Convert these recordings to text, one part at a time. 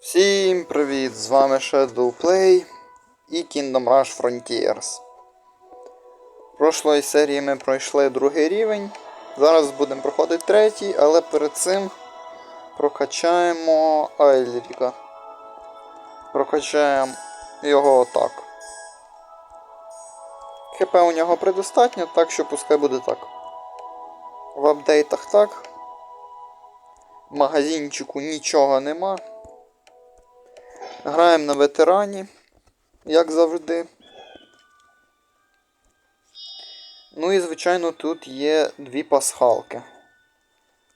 Всім привіт! З вами Shadow Play і Kingdom Rush Frontiers. Прошлої серії ми пройшли другий рівень. Зараз будемо проходити третій, але перед цим прокачаємо Айліріка. Прокачаємо його отак. ХП у нього предостатньо, так що пускай буде так. В апдейтах так. В магазинчику нічого нема. Граємо на ветерані, як завжди. Ну і, звичайно, тут є дві пасхалки.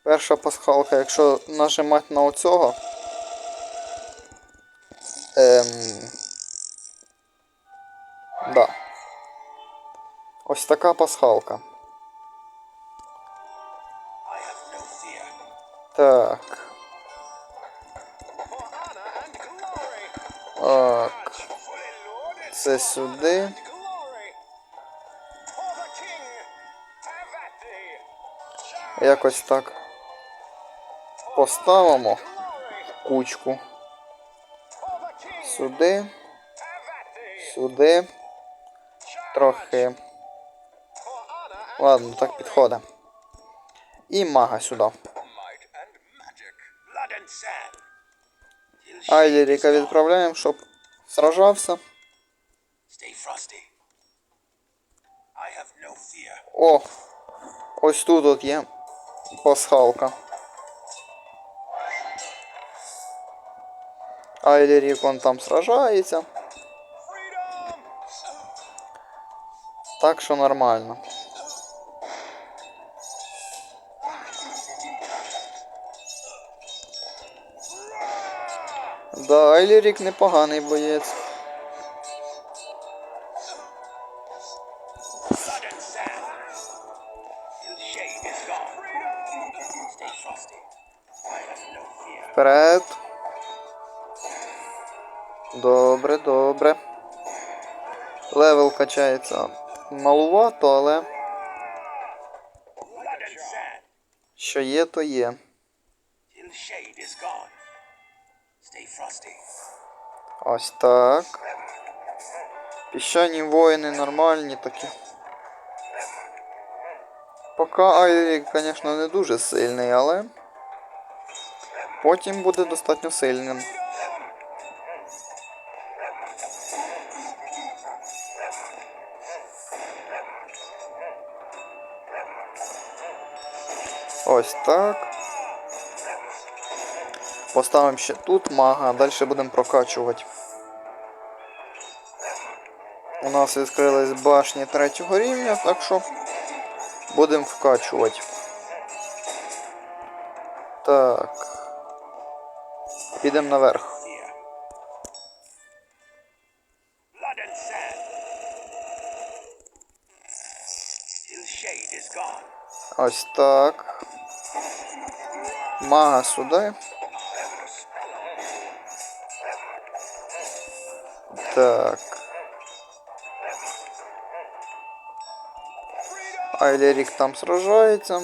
Перша пасхалка, якщо нажимати на оцього. Ем... Да. Ось така пасхалка. Так. Це сюди. Якось так поставимо кучку. Сюди. Сюди. Трохи. Ладно, так підходить. І мага сюди. Айліріка відправляємо, щоб сражався. О! Ось тут от є пасхалка. Айлерік он там сражається. Так що нормально. Да, Айлерік непоганий боєць. Вперед. Добре, добре. Левел качається малувато, але що є, то є. Ось так. Піщані воїни нормальні такі. Поки Айрік, звісно, не дуже сильний, але потім буде достатньо сильним. Ось так. Поставимо ще тут мага, а далі будемо прокачувати. У нас відкрились башні третього рівня, так що будемо вкачувати. Так. Is gone. Ось так. Мага сюди. Так. Айлерік там сражається.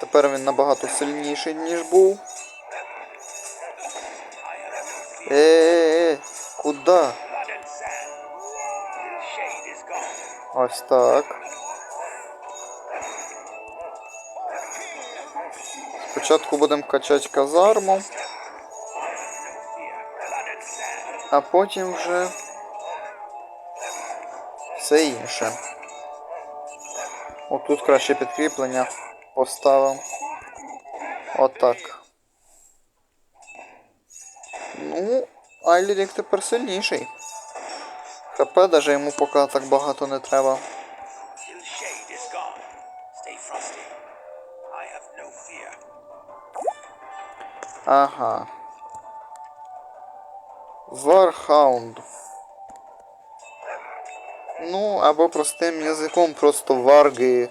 Тепер він набагато сильніший, ніж був. Sand. Till shade is gone. Ось так. Спочатку будемо качати казарму, а потім вже все інше. Отут краще підкріплення поставив. Отак. Ну, Айлірік тепер сильніший. ХП даже йому поки так багато не треба. Ага. Вархаунд. Ну, або простим язиком просто варги.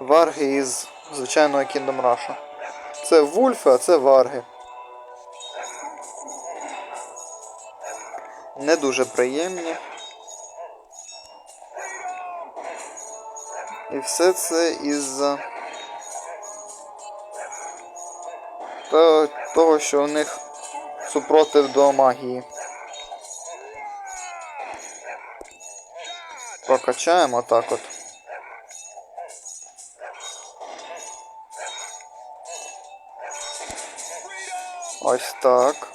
Варги із звичайного Kingdom Rush. Це вульфи, а це варги. Не дуже приємні. І все це із-за того, що у них супротив до магії. Прокачаємо так от. Ось так.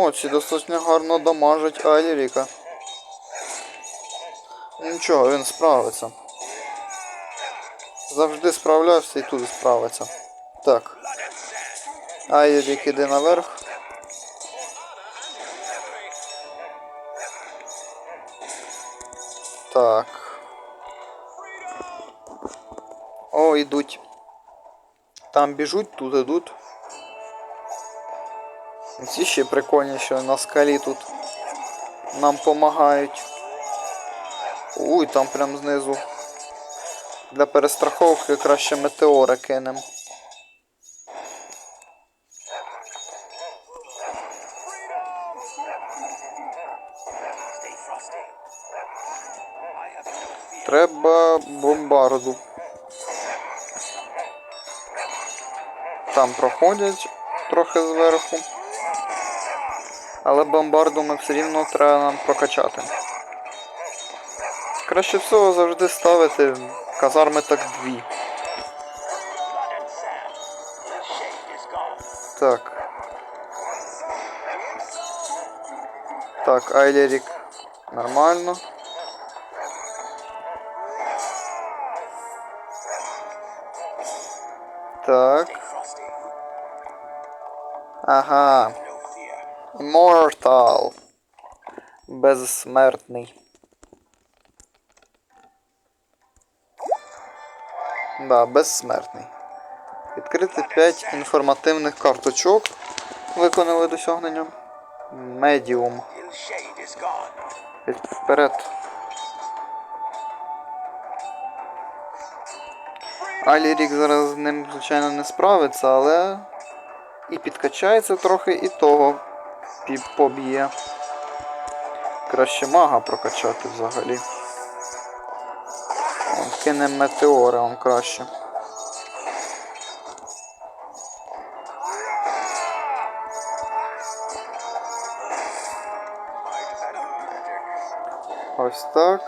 О, ці достатньо гарно дамажить Айліріка. Нічого, він справиться. Завжди справлявся і тут справиться. Так. Айлірік іде наверх. Так. О, йдуть. Там біжуть, тут ідуть. Ці ще прикольні, що на скалі тут нам допомагають. Уй, там прям знизу. Для перестраховки краще метеори кинем. Stay frosty. I have no fear. Треба бомбарду. Там проходять трохи зверху. Але бомбарду ми все рівно треба нам прокачати. Краще всього завжди ставити казарми так дві. Так. Так, Айлерік. Нормально. Так. Ага. Immortal. Безсмертний. Да, безсмертний. Відкрити 5 інформативних карточок. Виконали досягнення. Медіум. Вперед. Алірік зараз з ним, звичайно, не справиться, але і підкачається трохи, і того пі- поб'є. Краще мага прокачати взагалі. Он кине метеори, он краще. Ось так.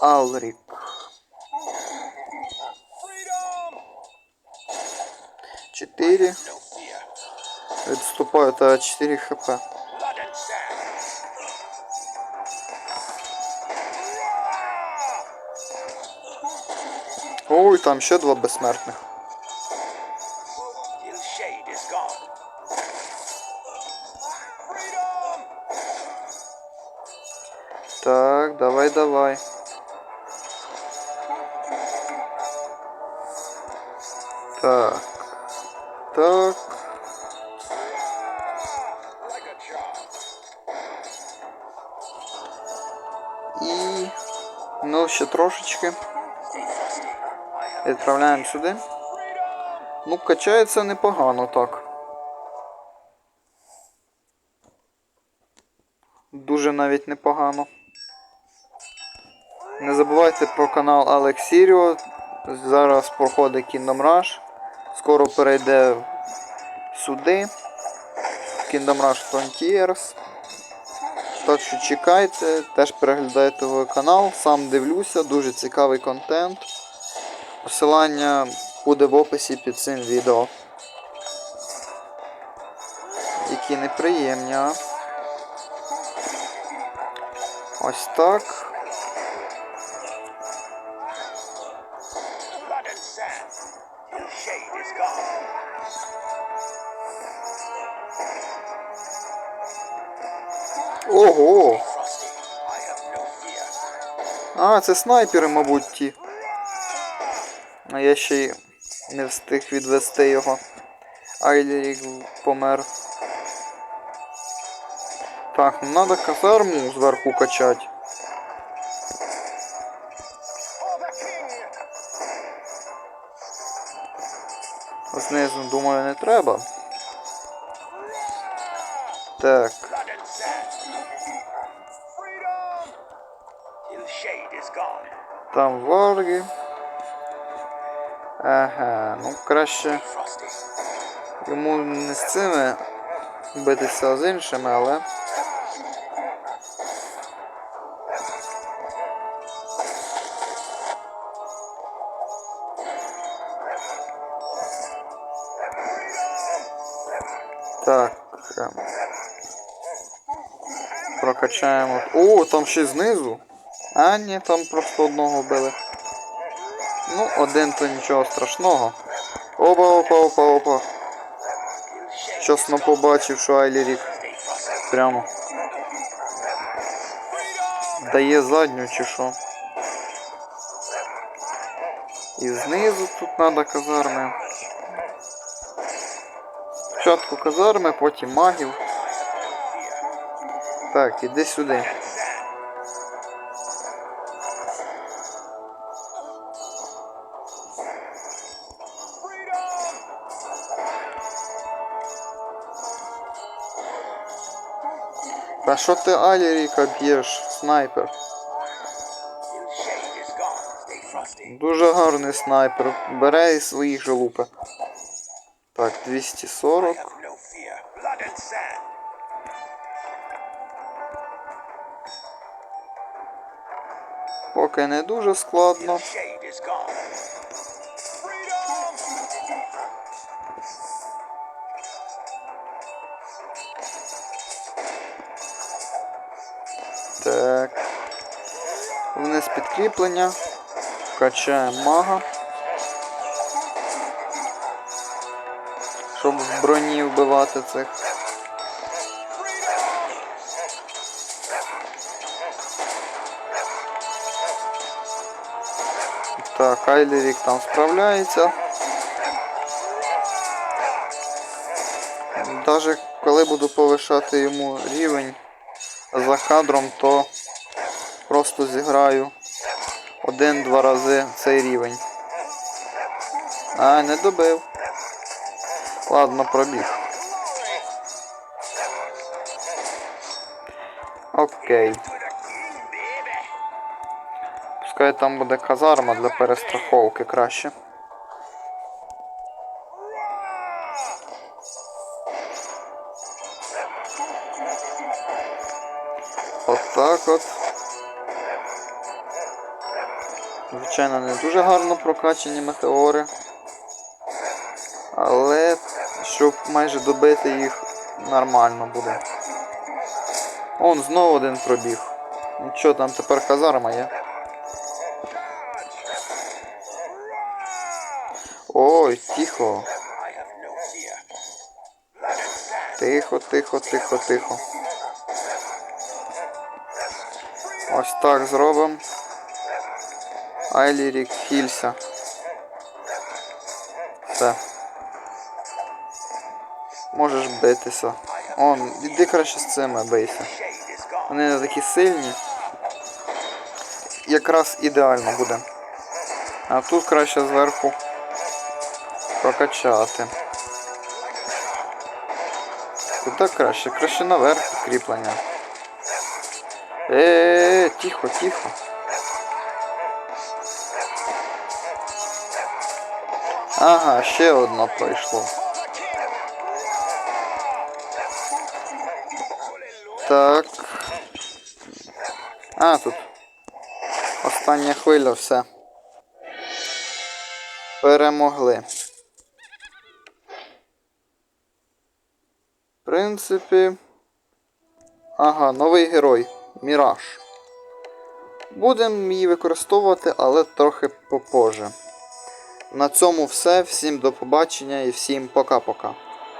Алрік. Freedom! Отступают а от 4 хп. Ой, там еще два бессмертных. Так, давай, давай. Так. Так. Ще трошечки. Відправляємо сюди. Ну, качається непогано так. Дуже навіть непогано. Не забувайте про канал Sirio. Зараз проходить Kingdom Rush. Скоро перейде сюди. Kingdom Rush Frontiers. Так що чекайте, теж переглядайте його канал, сам дивлюся, дуже цікавий контент. Посилання буде в описі під цим відео. Які неприємні? Ось так. А, це снайпери, мабуть, ті. А я ще й не встиг відвести його. Айлерік помер. Так, ну треба казарму зверху качати. Знизу, думаю, не треба. Так. Там варги. Ага, ну краще йому не з цими битися, а з іншими, але. Так. ем, Прокачаємо. О, там ще знизу. А, ні, там просто одного вбили. Ну, один то нічого страшного. Опа, опа, опа, опа. Чесно побачив, що Айлірік прямо дає задню чи що. І знизу тут треба казарми. Спочатку казарми, потім магів. Так, іди сюди. Та що ти Аліріка б'єш, снайпер? Дуже гарний снайпер. Бере і своїх же. Так, 240. Have no fear. Blood and sand. Поки не дуже складно. Так. Вниз підкріплення. Качаємо мага. Щоб в броні вбивати цих. Так, Айлерік там справляється. Даже коли буду повишати йому рівень за кадром, то просто зіграю один-два рази цей рівень. А, не добив. Ладно, пробіг. Окей. Пускай там буде казарма для перестраховки краще. Отак от. Звичайно, не дуже гарно прокачані метеори. Але щоб майже добити їх нормально буде. Он знову один пробіг. Нічого, там тепер казарма є. Ой, тихо. Тихо, тихо, тихо, тихо. Ось так зробимо. Айлірік хілься. Все. Можеш битися. Он, іди краще з цими бийся. Вони не такі сильні. Якраз ідеально буде. А тут краще зверху прокачати. Куди краще? Краще наверх кріплення. Е, тихо, тихо. Ага, ще одно пройшло. Так. А, тут. Остання хвиля, все. Перемогли. В принципі. Ага, новий герой. Міраж. Будемо її використовувати, але трохи попозже. На цьому все. Всім до побачення і всім пока-пока.